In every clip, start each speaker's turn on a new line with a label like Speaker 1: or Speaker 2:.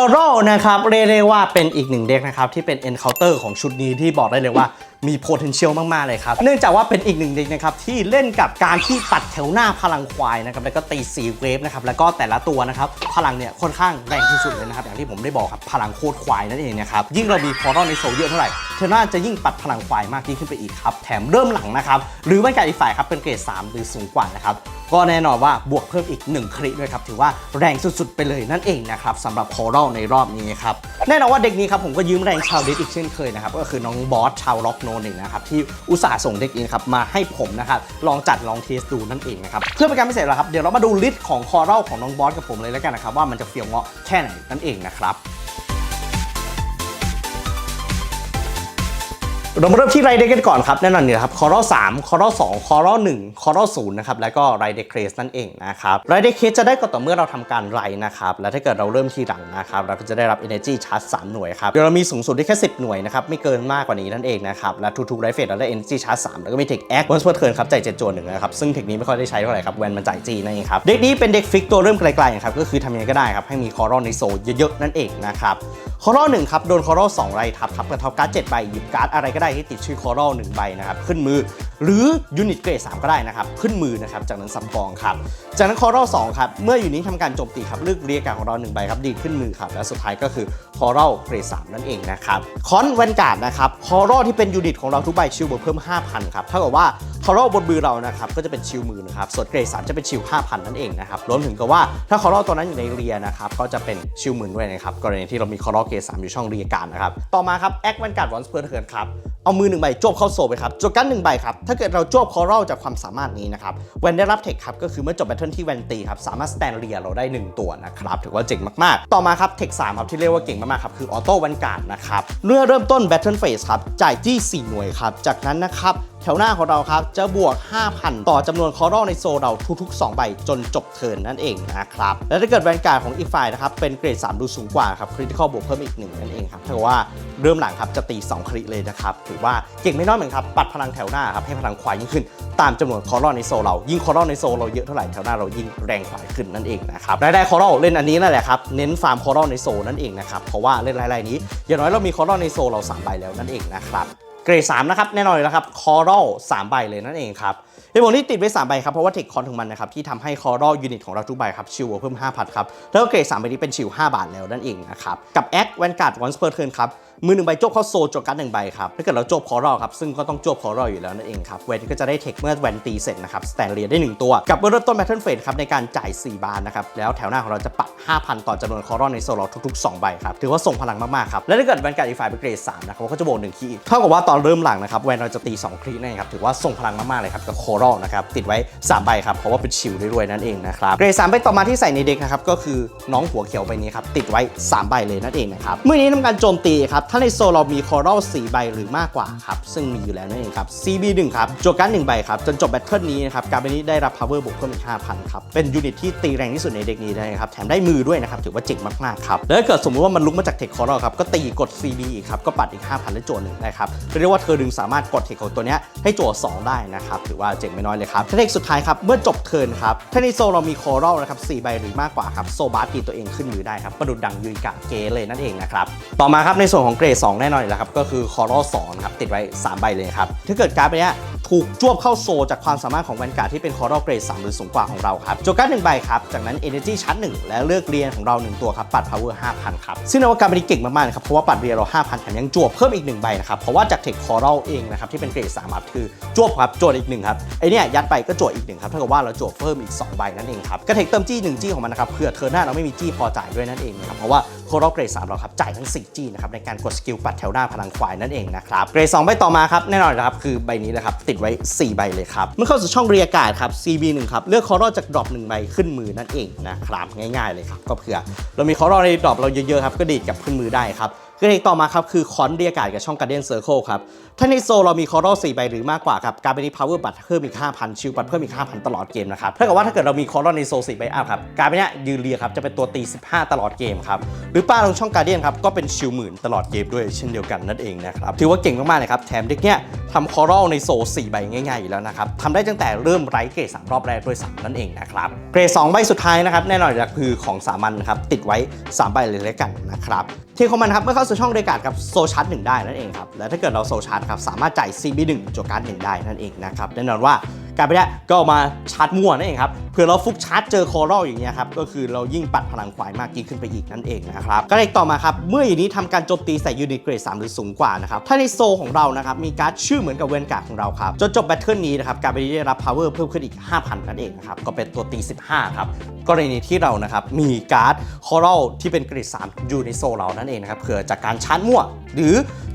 Speaker 1: คอรัลนะครับเรียกได้ว่าเป็นอีกหนึ่งเด็กนะครับที่เป็น Encounter ของชุดนี้ที่บอกได้เลยว่า มี potential มาก ๆ เลยครับ เนื่องจากว่าเป็นอีกหนึ่งเด็กนะครับ ที่เล่นกับการที่ปัดแถวหน้าพลังควายนะครับ แล้วก็ตีสีเวฟนะครับ แล้วก็แต่ละตัวนะครับ พลังเนี่ยค่อนข้างแรงที่สุดเลยนะครับ อย่างที่ผมได้บอกครับพลังโคตรควายนั่นเองนะครับ ยิ่งเรามีคอรัลในโซเยอะเท่าไหร่เทอร์น่าจะยิ่งปัดพลังควายมากยิ่งขึ้นไปอีกครับแถมเริ่มหลังนะครับหรือว่าการอีกฝ่ายครับเป็นเกรด3 หรือสูงกว่านะครับก็แน่นอนว่าบวกเพิ่มอีก 1 คริด้วยครับถือว่าแรงสุดๆ ไปเลยนั่นเองนะครับสำหรับคอรัลในรอบนี้ครับแน่นอนว่าเด็กนี้ครับผมก็ยืมแรงชาวดิสอีกเช่นเคยนะครับก็คือน้องบอสชาวล็อกโนนเองนะครับที่อุตส่าห์ส่งเด็กอินครับมาให้ผมนะครับลองจัดลองเทสดูนั่นเองนะครับเพื่อเป็นการพิเศษแล้วครับเดี๋ยวเรามาดูลิสต์ของคอรัลของน้องบอสกับผมเลยแล้วกันนะครับว่ามันจะเฟี้ยวเงาะแค่ไหนนั่นเองนะครับ เรามาเริ่มที่ไรเดกันก่อนครับแน่นอนเนี่ยครับคอร์สามคอร์สองคอร์หนึ่งคอร์ศูนย์นะครับแล้วก็ไรเดเคสนั่นเองนะครับไรเดเคสจะได้ก็ต่อเมื่อเราทำการไรนะครับและถ้าเกิดเราเริ่มทีหลังนะครับเราก็จะได้รับ Energy Charge 3หน่วยครับเดี๋ยวเรามีสูงสุดได้แค่ 10 หน่วยนะครับไม่เกินมากกว่านี้นั่นเองนะครับและทุกๆไรเฟสเราได้ Energy Charge 3แล้วก็มีเทคแอคบนส์เปอร์เทิร์นครับจ่ายเจ็ดจวนหนึ่งนะครับซึ่งเทคนี้ไม่ค่อยได้ใช้เท่าไหร่ครับแวนมันจ่ายจีนั่นเองครับเด็กนี้เป็นเด็กฟิกตัวเริ่มไกลๆครับก็คือทำยังไงก็ได้ครับให้มีคอร์ในโซเยอะๆนั่นเองนะครับคอร์หนึ่งครับโดนคอร์สองไรทับครับกระทบการ์ดเจ็ดใบหยิบการ์ดอะไรก็ได้ที่ติดชื่อคอร์หนึ่งใบนะครับขึ้นมือ หรือยูนิตเกรดสามก็ได้นะครับ ขึ้นมือนะครับ จากนั้นซับกองครับ จากนั้นคอร์สองครับ เมื่ออยู่นิตทำการโจมตีครับเลือกเรียกการของเราหนึ่งใบครับ ดีดขึ้นมือครับ และสุดท้ายก็คือคอร์เกรดสามนั่นเองนะครับคอนแวนการ์ดนะครับคอร์ที่เป็นยูนิตของเราทุกใบชิลบวกเพิ่ม 5,000ครับเท่ากับว่าคอร์บนมือเรานะครับก็จะเป็นชิลมือนะครับส่วนเกรดสามจะเป็นชิล5,000นั่นเองนะครับรวมถึงกับว่าถ้าคอร์ตัวนั้นอยู่ในเรียนะครับก็จะเป็นชิลหมื่นด้วยนะครับกรณีที่เรามีคอร์เกรดสอยู่ช่องเรียการนะครับต่อมาครับแอคแวนการ์ดวอนสเปอร์เทิร์นครับเอามือหนึ่งใบจบเข้าโซลไปครับจบกันหนึ่งใบครับถ้าเกิดเราจวบคอร์จากความสามารถนี้นะครับแวนได้รับเทคครับก็คือเมื่อจบแบทเทิลที่แวนตีครับสามารถสแตนเรียเราได้หนึ่งตัวนะครับถือว่าเจ๋งมากๆ ต่อมาครับเทคสามครับที่เรียกว่าเก่งมากๆครับคือออโต้แวนการ์ดนะครับเมื่อเริ่มต้นแบทเทิลเฟสครับจ่ายจี้4หน่วยครับจากนั้นนะครับแถวหน้าของเราครับ จะบวก 5,000 ต่อจำนวนคอร์ในโซเราทุกๆ 2 ใบจนจบเทิร์นนั่นเองนะครับ และถ้าเกิดแวนการ์ดของอีกฝ่ายนะครับ เป็นเกรด 3 ดูสูงกว่าครับคริติคอลบวกเพิ่มอีก 1 นั่นเองครับถ้าเกิดว่าเริ่มหลังครับจะตี 2 คริเลยนะครับถือว่าเก่งไม่น้อยเหมือนครับ ปัดพลังแถวหน้าครับให้พลังควายยิ่งขึ้นตามจำนวนคอร์ในโซเรา ยิ่งคอร์ในโซเราเยอะเท่าไหร่แถวหน้าเรายิ่งแรงควาขึ้นนั่นเองนะครับรายได้คอร์เล่นอันนี้นั่นแหละครับเน้นฟาร์มคอร์ในโซนั่นเองนะครับเพราะว่าเล่นรายๆนี้ อย่างน้อยเรามีคอร์ในโซเราสามใบแล้วนั่นเองนะครับ เกรด3นะครับแน่นอนเลยนะครับคอรัล3ใบเลยนั่นเองครับ เหตุผลที่ติดไว้3ใบครับเพราะว่าเทคคอนของมันนะครับที่ทำให้คอรัลยูนิตของเราทุกใบครับชิลเพิ่ม5,000ครับแล้วก็เกรด3ใบนี้เป็นชิล5บาทแล้วนั่นเองนะครับกับแอคแวนการ์ดวันสเปอร์เทิร์นครับมือหนึ่งใบจบเข้าโซจบการ์ดหนึ่งใบครับถ้าเกิดเราจบคอรัลครับซึ่งก็ต้องจบคอรัลอยู่แล้วนั่นเองครับแวนก็จะได้เทคเมื่อแวนตีเสร็จนะครับสแตนเลียได้ 1 ตัวกับเมื่อเริ่มต้นแบทเทิลเฟสครับในการจ่าย 4 บาทนะครับแล้วแถวหน้าของเราจะปัด5,000 ต่อจำนวนคอรัลในโซลทุกๆ 2 ใบครับถือว่าส่งพลังมากๆครับและถ้าเกิดแวนการ์ดอีกฝ่ายเป็นเกรด3นะครับก็จะบวก1คีย์เท่ากับว่าตอนเริ่มหลังนะครับแวนเราจะตี2ครีนั่นเองครับถือว่าส่งพลังมากๆเลยครับกับคอรลนะครับติดไว้ 3 ใบครับเพราะว่าเป็นชิลด้วยนั่นเองนะครับเกรด3ใบต่อมาที่ใส่ในเด็กนะครับก็คือน้องหัวเขียวใบนี้ครับติดไว้ 3 ใบเลยนั่นเองนะครับเมื่อนี้ทำการโจมตีครับถ้าในโซลเรามีคอรัล4ใบหรือมากกว่าครับซึ่งมีอยู่แล้วนั่นเองครับ CB 1 ครับโจกัน1ใบครับจนจบแบทเทิลนี้นะครับการ์ดใบนี้ได้รับ power บวกเพิ่มอีก5,000ครับเป็นยูนิตที่ตีแรงที่สุดในเด็กนี้ได้ครับแถมได้มือด้วยนะครับถือว่าเจ๋งมากๆครับแล้วถ้าเกิดสมมติว่ามันลุกมาจากเทคคอรัลครับก็ตีกด CB อีกครับก็ปัดอีก5,000และโจหนึ่งได้ครับเรียกว่าเธอดึงสามารถกดเทคของตัวนี้ให้โจสองได้นะครับถือว่าเจ๋งไม่น้อยเลยครับเทคสุดท้ายครับ เมื่อจบเทิร์นครับถ้าในโซเรามีคอรัลนะครับ4ใบหรือมากกว่าครับโซบาร์ตีตัวเองขึ้นมือได้ครับประดุดดังยุยกะเกเลยนั่นเองนะครับต่อมาครับในส่วนของเกรด2แน่นอนแล้วครับก็คือคอรัล2ครับติดไว้ 3 ใบเลยครับถ้าเกิดการ์ดใบเนี้ยถูกจวบเข้าโซจากความสามารถของแวนการ์ดที่เป็นคอรัลเกรด3หรือสูงกว่าของเราครับโจการ์ดหนึ่งใบครับจากนั้น Energy ชั้นหนึ่งและเลือกเรียนของเรา 1 ตัวครับปัด Power 5,000ครับซึ่งนวัตกรรมนี้เก่งมากๆนะครับเพราะว่าปัดเรียนเรา5,000แถมยังจวบเพิ่มอีก1ใบนะครับเพราะว่าจากเทคคอรัลเองนะครับที่เป็นเกรด3ครับคือจวบครับจวอีกหนึ่งครับไอเนี้ยยัดไปก็จวอีกหนึ่งครับเท่ากับว่าเราจวเพิ่มอีก2ใบนั่นเองครับกระเทคเติมจี้1จี้ของมันนะครับเผื่อเธอหน้าเราไม่มีจี้พอจ่ายด้วยนั่นเองนะครับเพราะว่าคอรัลเกรด3เราครับจ่ายทั้ง4จี้นะครับในการกดสกิลปัดแถวหน้าพลังควายนั่นเองนะครับเกรด2ใบต่อมาครับแน่นอนนะครับคือใบนี้เลยครับติดไว้ 4 ใบเลยครับเมื่อเข้าสู่ช่องเรียกการ์ดครับ CB 1 ครับเลือกคอรัลจากดรอป1ใบขึ้นมือนั่นเองนะครับง่ายๆเลยครับก็เผื่อเรามีคอรัลในดรอปเราเยอะๆครับก็ดีดกับขึ้นมือได้ครับ เทคต่อมาครับคือคอนเรียกาดกับช่องการเดนเซอร์เคิลครับ ถ้าในโซลเรามีคอร์4ใบหรือมากกว่าครับ การเป็นนี้พาวเวอร์บัตเพิ่มอีก 5,000 ชิลบัตเพิ่มอีก 5,000 ตลอดเกมนะครับถ้าเกิดว่าถ้าเกิดเรามีคอร์ในโซ4ใบอัพครับการเป็นนี้ยืนเรียครับจะเป็นตัวตี 15 ตลอดเกมครับหรือป้าลงช่องการเดนครับก็เป็นชิลหมื่นตลอดเกมด้วยเช่นเดียวกันนั่นเองนะครับถือว่าเก่งมากๆเลยครับแถมเด็กเนี้ยทำคอร์ในโซ4ใบง่ายๆอยู่แล้วนะครับทำได้ตั้งแต่เริ่มไร้เกรดสามรอบแรกด้วยซ้ำนั่นเองนะครับเกรด2ใบสุดท้ายนะครับแน่นอนคือของสามัญครับติดไว้ 3 ใบเลยแล้วกันนะครับที่ของมันครับเมื่อเข้าสู่ช่องเรกาดกับโซชาร์ตหนึ่งได้นั่นเองครับ และถ้าเกิดเราโซชาร์ตครับสามารถจ่าย CB1 จวการ์ดหนึ่งได้นั่นเองนะครับแน่นอนว่า การไปได้ก็มาชาร์จมั่วนั่นเองครับเผื่อเราฟุกชาร์จเจอคอรัลอย่างเงี้ยครับก็คือเรายิ่งปัดพลังควายมากยิ่งขึ้นไปอีกนั่นเองนะครับก็เลขต่อมาครับเมื่ออย่างนี้ทำการโจมตีใส่ยูนิตเกรด3หรือสูงกว่านะครับถ้าในโซของเรานะครับมีการ์ดชื่อเหมือนกับเวนการ์ดของเราครับจนจบแบทเทิลนี้นะครับการไปได้รับ power เพิ่มขึ้นอีก 5,000นั่นเองนะครับก็เป็นตัวตี 15ครับกรณีที่เรานะครับมีการ์ดคอรัลที่เป็นเกรด3อยู่ในโซเรานั่นเองนะครับเผื่อจากการชาร์จมั่วหรือ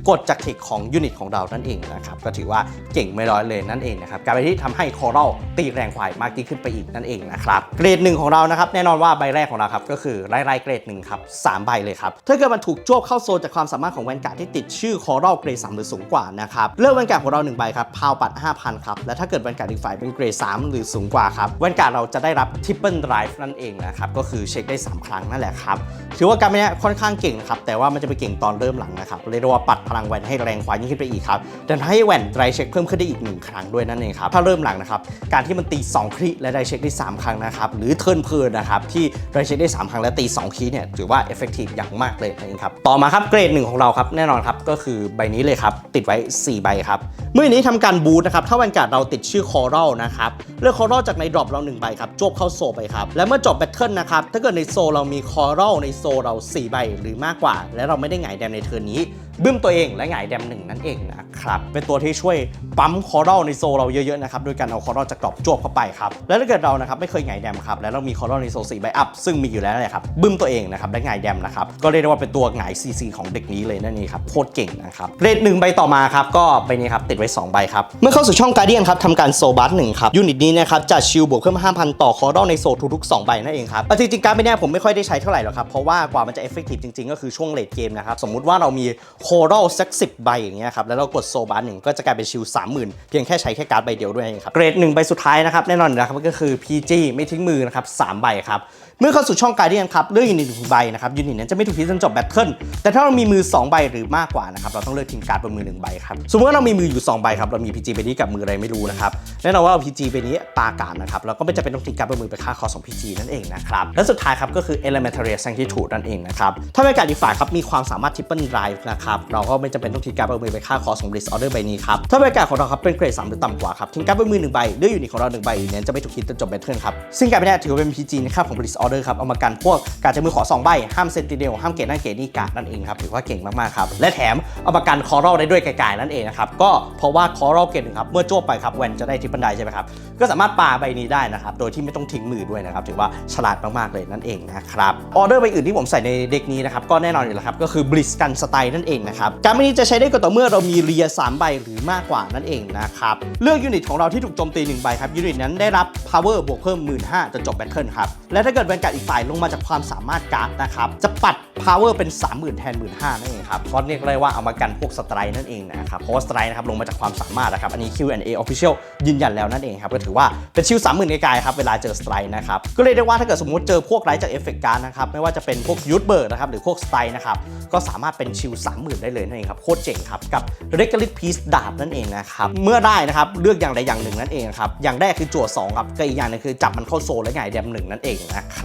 Speaker 1: กดจากเทคของยูนิตของเรานั่นเองนะครับก็ถือว่าเก่งไม่ร้อยเลยนั่นเองนะครับการไปที่ทำให้คอรัลตีแรงควายมากยิ่งขึ้นไปอีกนั่นเองนะครับเกรดหนึ่งของเรานะครับแน่นอนว่าใบแรกของเราครับก็คือไล่ไล่เกรดหนึ่งครับสามใบเลยครับถ้าเกิดมันถูกจวบเข้าโซนจากความสามารถของแวนการ์ดที่ติดชื่อคอรัลเกรด3หรือสูงกว่านะครับเลือกแวนการ์ดของเราหนึ่งใบครับพาวปัด5,000ครับและถ้าเกิดแวนการ์ดอีกฝ่ายเป็นเกรด3หรือสูงกว่าครับแวนการ์ดเราจะได้รับทริปเปิลไดรฟ์นั่นเองนะครับก็คือเช็คได้ 3 ครั้งนั่นแหละครับถือว่าการไม่นี้ค่อนข้างเก่งครับแต่ว่ามันจะไปเก่งตอนเริ่มหลังนะครับเรียกว่าปัดพลังแวนให้แรงควายยิ่งขึ้นไปอีกครับดันให้แหวนไดรเช็คเพิ่มขึ้นได้อีกหนึ่งครั้งด้วยนั่นเองครับถ้าเริ่มหลังนะครับการที่มันตี 2คริและไดรเช็คได้ 3 ครั้งนะครับหรือเทิร์นเพลินนะครับที่ไดรเช็คได้ 3 ครั้งและตี 2คริเนี่ยถือว่าเอฟเฟกตีฟอย่างมากเลยนั่นเองครับต่อมาครับเกรดหนึ่งของเราครับแน่นอนครับก็คือใบนี้เลยครับติดไว้ 4 ใบครับเมื่อนี้ทำการบูทนะครับถ้าแวนการ์ดเราติดชื่อคอรัลนะครับเลือกคอรัลจากในดรอปเรา1ใบครับจบเข้าโซไปครับและเมื่อจบแบทเทิลนะครับถ้าเกิดในโซเรามีคอรัลในโซเรา 4 ใบหรือมากกว่า และเราไม่ได้หงแดมในเทิร์นนี้ บึ้มตัวเองและหงายแดมหนึ่งนั่นเองนะครับ เป็นตัวที่ช่วยปั๊มคอรัลในโซเราเยอะๆนะครับโดยการเอาคอรัลจากกรอบจวบเข้าไปครับ และถ้าเกิดเรานะครับไม่เคยหงายแดมครับแล้วเรามีคอรัลในโซ4ใบอัพซึ่งมีอยู่แล้วเลยครับบึ้มตัวเองนะครับและหงายแดมนะครับก็เรียกได้ว่าเป็นตัวหงาย CC ของเด็กนี้เลยนั่นเองครับโคตรเก่งนะครับเรทหนึ่งใบต่อมาครับก็ใบนี้ครับติดไว้ 2 ใบครับเมื่อเข้าสู่ช่องการเดียนครับทำการโซบัสหนึ่งครับยูนิตนี้นะครับจะชิลบวกเพิ่ม5,000 ต่อคอรัลในโซทุกๆ2ใบนั่นเองครับแต่จริงๆการไม่แน่ผมไม่ค่อยได้ใช้เท่าไหร่หรอกครับเพราะว่ากว่ามันจะเอฟเฟกตีฟจริงๆ ก็คือช่วงเลดเกมนะครับสมมุติว่าเรามีคโรลสักสิบใบอย่างเงี้ยครับแล้วเรากดโซบาร์หนึ่งก็จะกลายเป็นชิล30,000เพียงแค่ใช้แค่การ์ดใบเดียวด้วยเองครับเกรดหนึ่งใบสุดท้ายนะครับแน่นอนอยู่แล้วครับก็คือ PG ไม่ทิ้งมือนะครับสามใบครับ เมื่อเข้าสู่ช่องการเดียนครับเลือกยูนิตหนึ่งใบนะครับยูนิตนั้นจะไม่ถูกทิ้งจนจบแบทเทิลแต่ถ้าเรามีมือ 2 ใบหรือมากกว่านะครับเราต้องเลือกทิ้งการ์ดบนมือหนึ่งใบครับสมมติว่าเรามีมืออยู่ 2 ใบครับเรามี PG ใบนี้กับมืออะไรไม่รู้นะครับแน่นอนว่าเอา PG ใบนี้ปาการดนะครับเราก็ไม่จำเป็นต้องทิ้งการ์ดบนมือไปค่าคอของ PG นั่นเองนะครับและสุดท้ายครับก็คือ Elementary Sanctitude นั่นเองนะครับถ้าเป็นการอีกฝ่ายครับมีความสามารถ Triple Drive นะครับเราก็ไม่จำเป็นต้องทิ้งการ์ดบนมือไปค่าคอของ Blitz Order ใบนี้ครับถ้าเป็นการของเราครับเป็นเกรด3หรือต่ำกว่าครับทิ้งการ์ดบนมือหนึ่งใบเลือกยูนิตของเราหนึ่งใบเน้นจะไม่ถูกคิดจนจบแบทเทิลครับซึ่งการไม่ได้ถือว่าเป็น PG ในค่าบของ Blitz Order ครับเอามากันพวกการจะมือขอ2ใบห้ามเซนติเนลห้ามเกตนั่นเกตนี่การ์ดนั่นเองครับถือว่าเก่งมากๆครับและแถมเอามากันคอรัลได้ด้วยไกลๆนั่นเองนะครับก็เพราะว่าคอรัลเกตหนึ่งครับเมื่อโจบไปครับแวนจะได้ทิปเปิลไดใช่ไหมครับก็สามารถปาใบนี้ได้นะครับโดยที่ไม่ต้องทิ้งมือด้วยนะครับถือว่าฉลาดมากๆเลยนั่นเองนะครับออเดอร์ใบอื่นที่ผมใส่ในเด็กนี้นะครับก็แน่นอนอยู่แล้วครับก็คือบลิสกันสไตล์นั่นเองนะครับการนี้จะใช้ได้ก็ต่อเมื่อเรามีเรียสามใบหรือมากกว่านั่นเองนะครับเลือกยูนิตของเราที่ถูกโจมตีหนึ่งใบครับยูนิตนั้นได้รับ power บวกเพิ่ม 1 5ื่นจนจบแบทเทิลครับและถ้าเกิดแวนการ์ดอีกฝ่ายลงมาจากความสามารถการ์ดนะครับ จะปัด power เป็น 30,000แทน 15,000นั่นเองครับก็เรียกได้ว่าเอามากันพวกสไตร์นั่นเองนะครับ เพราะว่าสไตร์นะครับลงมาจากความสามารถนะครับ อันนี้ Q&A Official ยืนยันแล้วนั่นเองครับ ก็ถือว่าเป็นชิล30,000ไกลๆครับเวลาเจอสไตร์นะครับ ก็เลยได้ว่าถ้าเกิดสมมติเจอพวกไร้จากเอฟเฟกต์การ์ดนะครับไม่ว่าจะเป็นพวกยูทเบิร์ดนะครับหรือพวกสไตร์นะครับก็สามารถเป็นชิล30,000ได้เลยนั่นเองครับโคตรเจ๋งครับกับ r e g u l a r Piece ดาบนั่นเองนะครับเมื่อได้นะครับเลือกอย่างใดอย่างหนึ่งนั่นเองครับอย่างแรกคือจั่ว2ครับก็อีกอย่างนึงคือจับมันเข้าโซนและหงายแดมหนึ่งนั่นเองนะครับ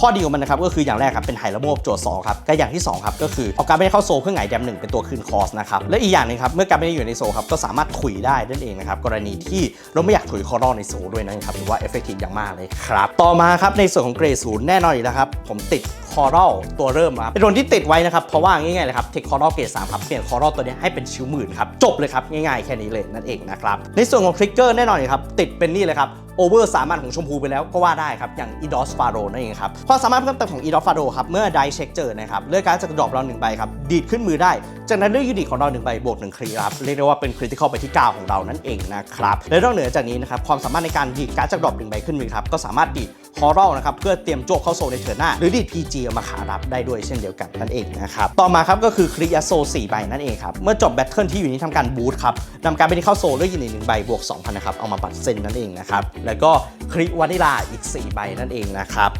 Speaker 1: ข้อดีของมันนะครับก็คืออย่างแรกครับเป็นไฮระโมบจั่ว2ครับก็อย่างที่สองครับก็คือเอาการไม่ได้เข้าโซเพื่อหงายแดมหนึ่งเป็นตัวคืนคอสนะครับและอีกอย่างหนึงครับเมื่อการไม่ได้อยู่ในโซครับก็สามารถถุยได้นั่นเองนะครับกรณีที่เราไม่อยากถุยคอรอในโซด้วยนะครับถือว่าเอฟเฟกติฟอย่างมากเลยครับต่อมาครับในส่วนของเกรดศูนย์แน่นอนอยู่แล้วครับผมติดคอรัลตัวเริ่มครับเป็นตัวที่ติดไว้นะครับ เพราะว่าง่ายๆเลยครับเทคคอรัลเกรดสามครับเปลี่ยนคอรัลตัวนี้ให้เป็นชิ้วหมื่นครับ จบเลยครับ ง่ายๆ แค่นี้เลยนั่นเองนะครับ ในส่วนของทริกเกอร์แน่นอนอยู่ครับ ติดเป็นนี่เลยครับโอเวอร์สามารถของชมพูไปแล้วก็ว่าได้ครับ อย่าง e d o s f a r o นั่นเองครับความสามารถเพิ่มเติมของ e d o s f a r o ครับ เมื่อได้เช็คเจอนะครับ เลือกการจากดรอปเราหนึ่งใบครับ ดีดขึ้นมือได้ จากนั้นเลือกยูนิตของเราหนึ่งใบบวกหนึ่งครีครับ เรียกได้ว่าเป็นคริติคอลไปที่ 9 ของเรานั่นเองนะครับ และนอกเหนือจากนี้นะครับ ความสามารถในการดีดการจากดรอปหนึ่งใบขึ้นมือครับก็สามารถดีดฮอร์รัลนะครับเพื่อเตรียมโจกเข้าโซนในเถิร์นหน้า หรือดีด PG เอามาขารับได้ด้วยเช่นเดียวกันนั่นเองนะครับต่อมาครับก็คือคริยาโซ4ใบนั่นเองครับเมื่อจบแบตเทิลที่อยู่นี้ทำการบูทครับนำการไปที่เข้าโซนด้วยยูนิตหนึ่งใบบวก2,000นะครับเอามาปัดเส้นนั่นเองนะครับแล้วก็คริวานิลาอีก 4 ใบนั่นเองนะครับ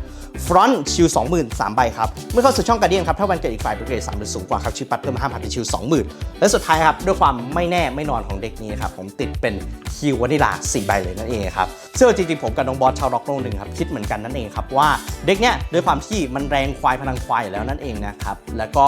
Speaker 1: ฟรอนต์ชิล20,000 3ใบครับ เมื่อเข้าสู่ช่องการเดียนครับ ถ้าวันเกิดอีกฝ่ายเป็นเกรด3หรือสูงกว่าครับชิลปัดเพิ่ม5,000เป็นชิล20,000และสุดท้ายครับ ด้วยความไม่แน่ไม่นอนของเด็กนี้ครับผมติดเป็นคิววานิลา4ใบเลยนั่นเองครับซึ่งจริงๆผมกับน้องบอสชาวร็อกโลกหนึ่งครับคิดเหมือนกันนั่นเองครับว่าเด็กเนี้ยด้วยความที่มันแรงควายพลังควายแล้วนั่นเองนะครับแล้วก็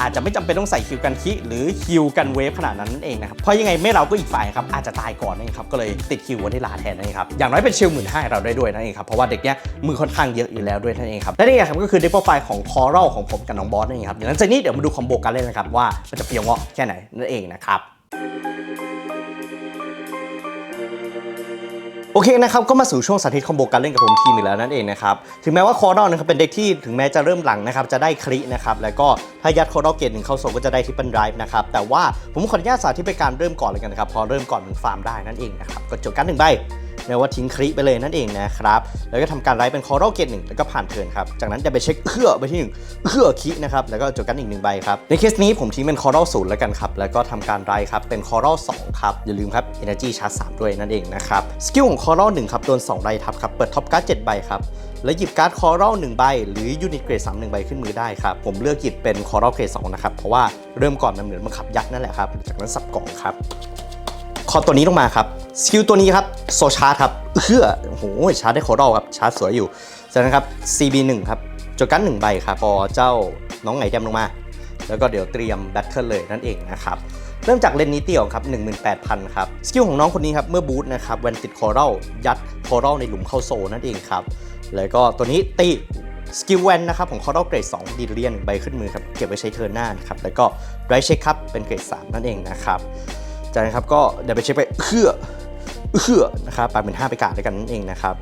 Speaker 1: อาจจะไม่จำเป็นต้องใส่คิวกันคิหรือคิวกันเวฟขนาดนั้นนั่นเองนะครับเพราะยังไงไม่เราก็อีกฝ่ายครับอาจจะตายก่อนนั่นเองครับก็เลยติดคิววานิลาแทนนั่นเองครับอย่างน้อยเป็นชิลหมื่นห้าเราได้ด้วยนั่นเองครับเพราะว่าเด็กเนี้ยมือค่อนข้างเยอะอยู่แล้วด้วยนั่นเองครับและนี่ครับก็คือเด็กโปรไฟล์ของคอรัลของผมกับน้องบอสนั่นเองครับเดี๋ยวหลังจากนี้เดี๋ยวมาดูคอมโบกันเลยนะครับว่ามันจะเปียวเงาะแค่ไหนนั่นเองนะครับโอเคนะครับก็มาสู่ช่วงสาธิตคอมโบการเล่นกับผมทีมอีกแล้วนั่นเองนะครับถึงแม้ว่าคอร์ดอนะครับเป็นเด็กที่ถึงแม้จะเริ่มหลังนะครับจะได้ครินะครับแล้วก็ถ้ายัดคอร์ดอเกตหนึ่งเข้าโซก็จะได้ทิปเปิลไดรฟ์นะครับแต่ว่าผมขออนุญาตสาธิตเป็นการเริ่มก่อนเลยกันนะครับพอเริ่มก่อนมันฟาร์มได้นั่นเองนะครับก็จบการหนึ่งใบ แม้ว่าทิ้งคริไปเลยนั่นเองนะครับ แล้วก็ทำการไลฟ์เป็นคอร์ดอเกตหนึ่งแล้วก็ผ่านเทิร์นครับ จากนั้นจะไปเช็คเอื้อไปที่หนึ่งเอื้อคินะครับ แล้วก็จบกันอีกหนึ่งใบครับ ในเคสนี้ผมทิ้งเป็นคอร์ดอศูนย์แล้วกันครับ แล้วก็ทำการไลฟ์ครับ เป็นคอร์ดอสองครับ อย่าลืมครับ Energy Charge 3ด้วยนั่นเองนะครับ สกิลของคอร์ดอหนึ่งครับ โดน2ไรทับครับ เปิดท็อปการ์ด7ใบครับแล้วหยิบการ์ดคอรัลหนึ่งใบ หรือยูนิตเกรด3 1ใบขึ้นมือได้ครับ ผมเลือกหยิบเป็นคอรัลเกรด2นะครับ เพราะว่าเริ่มก่อนมันเหมือนบังคับยัดนั่นแหละครับ จากนั้นสับกล่องครับ คอตัวนี้ลงมาครับ สกิลตัวนี้ครับโซชาร์ครับเพื่อโอ้โหชาร์จได้คอรัลครับชาร์จสวยอยู่จากนั้นครับ CB1 ครับจดกันหนึ่งใบครับพอเจ้าน้องไหนแดมลงมา แล้วก็เดี๋ยวเตรียมแบทเทิลเลยนั่นเองนะครับเริ่มจากเลนนิเตียวครับ18,000ครับสกิลของน้องคนนี้ครับเมื่อบูทนะครับแวนติดคอรัลยัดคอรัลในหลุมเข้าโซนั่นเองครับแล้วก็ตัวนี้ตีสกิลแวนนะครับของคอรัลเกรด2ดีเรียนใบขึ้นมือครับเก็บไว้ใช้เทิร์นหน้านะครับแล้วก็ไรเช็คครับเป็นเกรด3นั่นเองนะครับจากนั้นครับก็เดี๋ยวไปเช็คไปเอื้อ เอื้อนะครับปาเป็น5ไปกาดด้วยกันนั่นเองนะครับ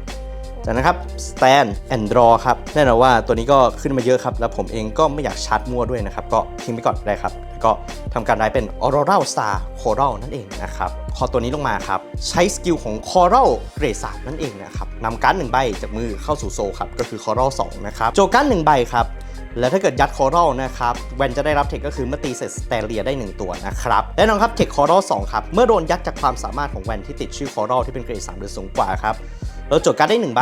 Speaker 1: จากนั้นครับ stand and draw ครับแน่นอนว่าตัวนี้ก็ขึ้นมาเยอะครับ แล้วผมเองก็ไม่อยากชาร์จมั่วด้วยนะครับ ก็ทิ้งไปก่อนได้ครับ แล้วก็ทำการได้เป็น Auroral Star Coral นั่นเองนะครับ พอตัวนี้ลงมาครับ ใช้สกิลของ Coral เกรดสามนั่นเองนะครับนำการ์ดหนึ่งใบจากมือเข้าสู่โซครับ ก็คือ Coral 2 นะครับ โจการ์ดหนึ่งใบครับ แล้วถ้าเกิดยัดคอรัลนะครับแวนจะได้รับเทคก็คือเมื่อตีเสร็จสเตเลียได้ 1 ตัวนะครับแน่นอนครับเทคคอรัล2ครับเมื่อโดนยัดจากความสามารถของแวนที่ติดชื่อคอรัลที่เป็นเกรด3หรือสูงกว่าครับเราจดการได้ 1 ใบ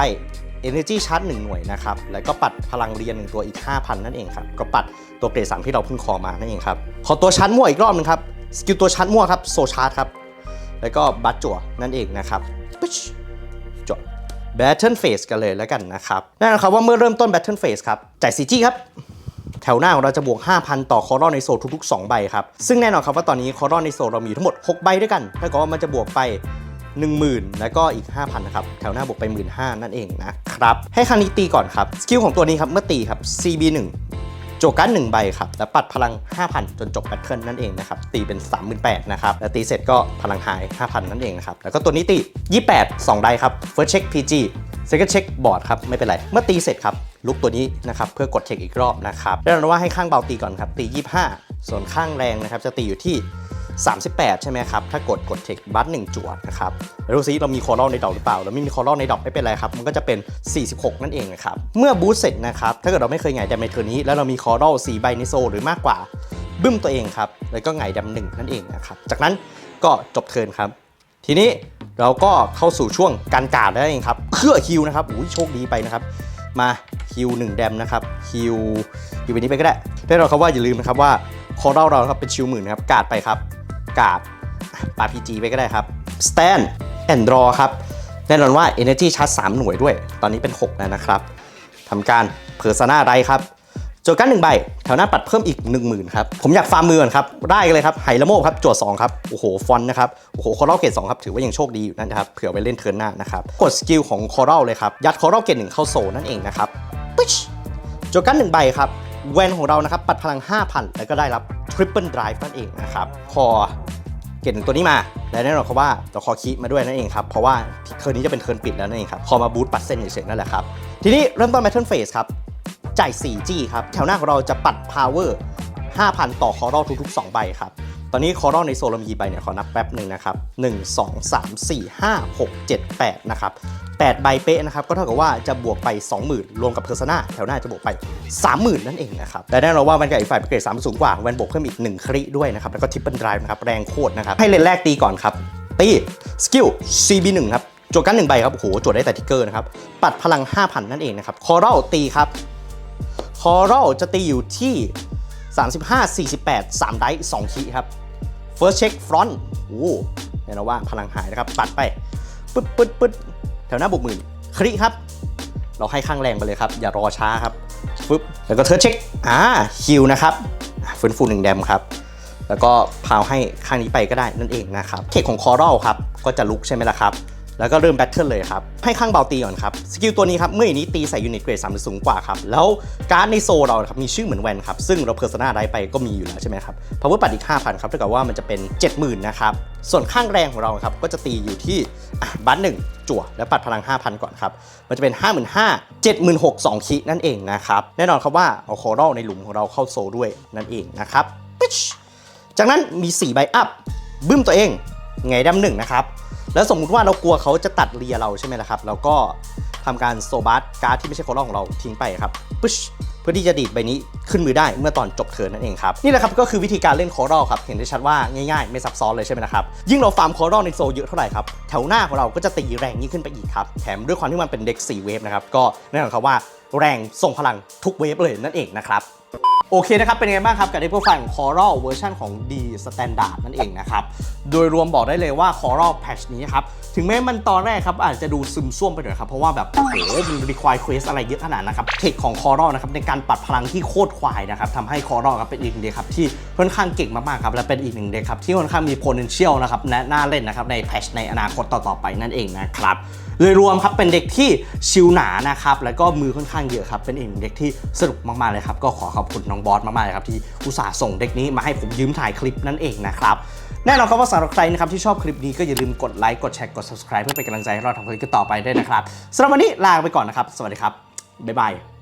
Speaker 1: Energy Charge 1หน่วยนะครับ แล้วก็ปัดพลังเรียน 1 ตัวอีก 5,000 นั่นเองครับ ก็ปัดตัวเกรด3ที่เราเพิ่งคอมานั่นเองครับ ขอตัวชั้นมั่วอีกรอบนึงครับ สกิลตัวชั้นมั่วครับ โซชาร์จครับ แล้วก็บัตจั่วนั่นเองนะครับ Battle Phase กันเลยแล้วกันนะครับแน่นอนครับว่าเมื่อเริ่มต้น Battle Phase ครับจ่าย CG ครับแถวหน้าของเราจะบวก 5,000 ต่อคอรอนในโซลทุกๆ 2 ใบครับ ซึ่งแน่นอนครับว่าตอนนี้คอรอนในโซลเรามีทั้งหมด 6 ใบด้วยกันถ้ากับว่ามันจะบวกไป 10,000 แล้วก็อีก 5,000 นะครับ แถวหน้าบวกไป 15,000 นั่นเองนะครับ ให้คานี้ตีก่อนครับ สกิลของตัวนี้ครับ เมื่อตีครับ CB1 จกันหนึ่งใบครับ แล้วปัดพลัง 5,000 จนจบแพทเทิร์นนั่นเองนะครับ ตีเป็น 38,000นะครับ แล้วตีเสร็จก็พลังหาย 5,000 นั่นเองนะครับ แล้วก็ตัวนี้ตี 28 2ใบครับ First Check PG Second Check Board ครับ ไม่เป็นไร เมื่อตีเสร็จครับลุกตัวนี้นะครับเพื่อกดเช็คอีกรอบนะครับแน่นอนว่าให้ข้างเบาตีก่อนครับตี 25 ส่วนข้างแรงนะครับจะตีอยู่ที่ 38 ใช่ไหมครับ ถ้ากดกดเทคบัตหนึ่งจวดนะครับแล้วดูซิเรามีคอรัลในดอกหรือเปล่า เราไม่มีคอรัลในดอกไม่เป็นไรครับ มันก็จะเป็น 46 นั่นเองนะครับ เมื่อบูสเสร็จนะครับ ถ้าเกิดเราไม่เคยไงแดมในเทอร์นี้ แล้วเรามีคอรัล4ใบในโซลหรือมากกว่า บึ้มตัวเองครับ แล้วก็ไงแดมหนึ่งนั่นเองนะครับ จากนั้นก็จบเทิร์นครับ ทีนี้เราก็เข้าสู่ช่วงการกาดแล้วเองครับเพื่อคิวนะครับอุ้ยโชคดีไปนะครับ มาคิวหนึ่งแดมนะครับคิวคิวไปนี้ไปก็ได้ได้เราครับว่าอย่าลืมนะครับว่าคอรัลเราครับเป็นชิวหมื่นครับกาดไปครับ กาดปาพีจีไปก็ได้ครับ stand and draw ครับ แน่นอนว่า energy charge 3 หน่วยด้วย ตอนนี้เป็น 6 แล้วนะครับทำการเพอร์ซนาไรครับโจทย์กันหนึ่งใบ แถวหน้าปัดเพิ่มอีก 10,000 ครับ ผมอยากฟาร์มมือก่อนครับได้เลยครับไฮละโมบครับโจทย์2ครับ โอ้โห ฟอนนะครับ โอ้โห คอรัลเกต2ครับ ถือว่ายังโชคดีอยู่นะครับ เผื่อไว้เล่นเทิร์นหน้านะครับ กดสกิลของคอรัลเลยครับ ยัดคอรัลเกตหนึ่งเข้าโซนั่นเองนะครับ ปึ๊ชโจกันหนึ่งใบครับ แวนของเรานะครับ ปัดพลัง 5,000 แล้วก็ได้รับ Triple Drive นั่นเองนะครับคอเกตตัวนี้มาและแน่นอนครับว่าเราคอคีมาด้วยนั่นเองครับเพราะว่าเทิร์นนี้จะเป็นเทิร์นปิดแล้วนั่นเองครับคอมาบูทปัดเส้นเฉยๆนั่นแหละครับทีนี้เริ่มต้นแมทเทิลเฟสครับจ่าย 4G ครับแถวหน้าของเราจะปัดพาวเวอร์5,000 ต่อคอร์รทุกๆ 2 ใบครับ ตอนนี้คอรัลในโซลเรามีกี่ใบเนี่ยขอนับแป๊บหนึ่งนะครับ1 2 3 4 5 6 7 8นะครับ8ใบเป๊ะนะครับก็เท่ากับว่าจะบวกไป 20,000 รวมกับเพอร์ซนาแถวหน้าจะบวกไป 30,000 นั่นเองนะครับแต่แน่นอนว่าแวนกับอีกฝ่ายเป็นเกรด3สูงกว่าแวนบวกเพิ่มอีก 1 คริด้วยนะครับแล้วก็ทิปเปิลไดรฟ์นะครับแรงโคตรนะครับให้เลนแรกตีก่อนครับตีสกิล CB1 ครับจดกันหนึ่งใบครับโอ้โหจดได้แต่ทิกเกอร์นะครับปัดพลัง 5,000 นั่นเองนะครับคอรัลตีครับคอรัลจะตีอยู่ที่ 35 48 3 ไดส์2คีครับ First check front โอ้แน่นอนว่าพลังหายนะครับปัดไปปึ๊ดปึ๊ดปึ๊ดแถวหน้าบุกหมื่นคริครับ เราให้ข้างแรงไปเลยครับ อย่ารอช้าครับปึ๊บแล้วก็เทิร์เช็คอ่าฮิวนะครับฟื้นฟูหนึ่งแดมครับ แล้วก็พาวให้ข้างนี้ไปก็ได้นั่นเองนะครับเทคของคอรัลครับก็จะลุกใช่ไหมล่ะครับ แล้วก็เริ่มแบทเทิลเลยครับ ให้ข้างเบาตีก่อนครับ สกิลตัวนี้ครับ เมื่ออย่างนี้ตีใส่ยูนิตเกรด3หรือสูงกว่าครับ แล้วการ์ดในโซเราครับมีชื่อเหมือนแวนครับ ซึ่งเราเพอร์ซนาได้ไปก็มีอยู่แล้วใช่ไหมครับพาวเวอร์ปัดอีก 5,000 ครับเท่ากับว่ามันจะเป็น 70,000 นะครับ ส่วนข้างแรงของเราครับก็จะตีอยู่ที่บัตหนึ่งจั่วแล้วปัดพลัง 5,000 ก่อนครับ มันจะเป็น 55,000 76,000 2คินั่นเองนะครับแน่นอนครับว่าเอาคอรัลในหลุมของเราเข้าโซด้วยนั่นเองนะครับจากนั้นมี4ใบอัพบึ้มตัวเองไงดำหนึ่งนะครับ แล้วสมมุติว่าเรากลัวเขาจะตัดเลียเราใช่ไหมล่ะครับเราก็ทำการโซบัสการ์ดที่ไม่ใช่โคลอของเราทิ้งไปครับปึ๊ชเพื่อที่จะดีดใบนี้ขึ้นมือได้เมื่อตอนจบเทิร์นนั่นเองครับ นี่แหละครับก็คือวิธีการเล่นโคลอครับ เห็นได้ชัดว่าง่ายๆ ไม่ซับซ้อนเลยใช่ไหมนะครับยิ่งเราฟาร์มโคลอในโซเยอะเท่าไหร่ครับแถวหน้าของเราก็จะตีแรงยิ่งขึ้นไปอีกครับแถมด้วยความที่มันเป็นเด็ก4เวฟนะครับก็แน่นอนครับว่าแรงส่งพลังทุกเวฟเลยนั่นเองนะครับ โอเคนะครับ เป็นยังไงบ้างครับกับในโปรไฟล์ของ Coral เวอร์ชันของ D Standard นั่นเองนะครับ โดยรวมบอกได้เลยว่า Coral Patch นี้ครับ ถึงแม้มันตอนแรกครับ อาจจะดูซึมซ่วมไปหน่อยครับ เพราะว่าแบบโอ้โหมัน require quest อะไรเยอะขนาดนะครับ เทคของ Coral นะครับ ในการปัดพลังที่โคตรควายนะครับทำให้ Coral ครับเป็นอีกหนึ่งเด็กครับที่ค่อนข้างเก่งมากๆครับและเป็นอีกหนึ่งเด็กครับที่ค่อนข้างมี potential นะครับและน่าเล่นนะครับในแพทชในอนาคตต่อๆไปนั่นเองนะครับ โดยรวมครับเป็นเด็กที่ชิวหนานะครับแล้วก็มือค่อนข้างเยอะครับเป็นอีกหนึ่งเด็กที่สนุกมากๆเลยครับก็ขอขอบคุณน้องบอสมากๆเลยครับที่อุตส่าห์ส่งเด็กนี้มาให้ผมยืมถ่ายคลิปนั่นเองนะครับแน่นอนครับว่าสำหรับใครนะครับที่ชอบคลิปนี้ก็อย่าลืมกดไลค์กดแชร์กด subscribe เพื่อเป็นกำลังใจให้เราทำคลิปกันต่อไปด้วยนะครับสำหรับวันนี้ลาไปก่อนนะครับ สวัสดีครับบ๊ายบาย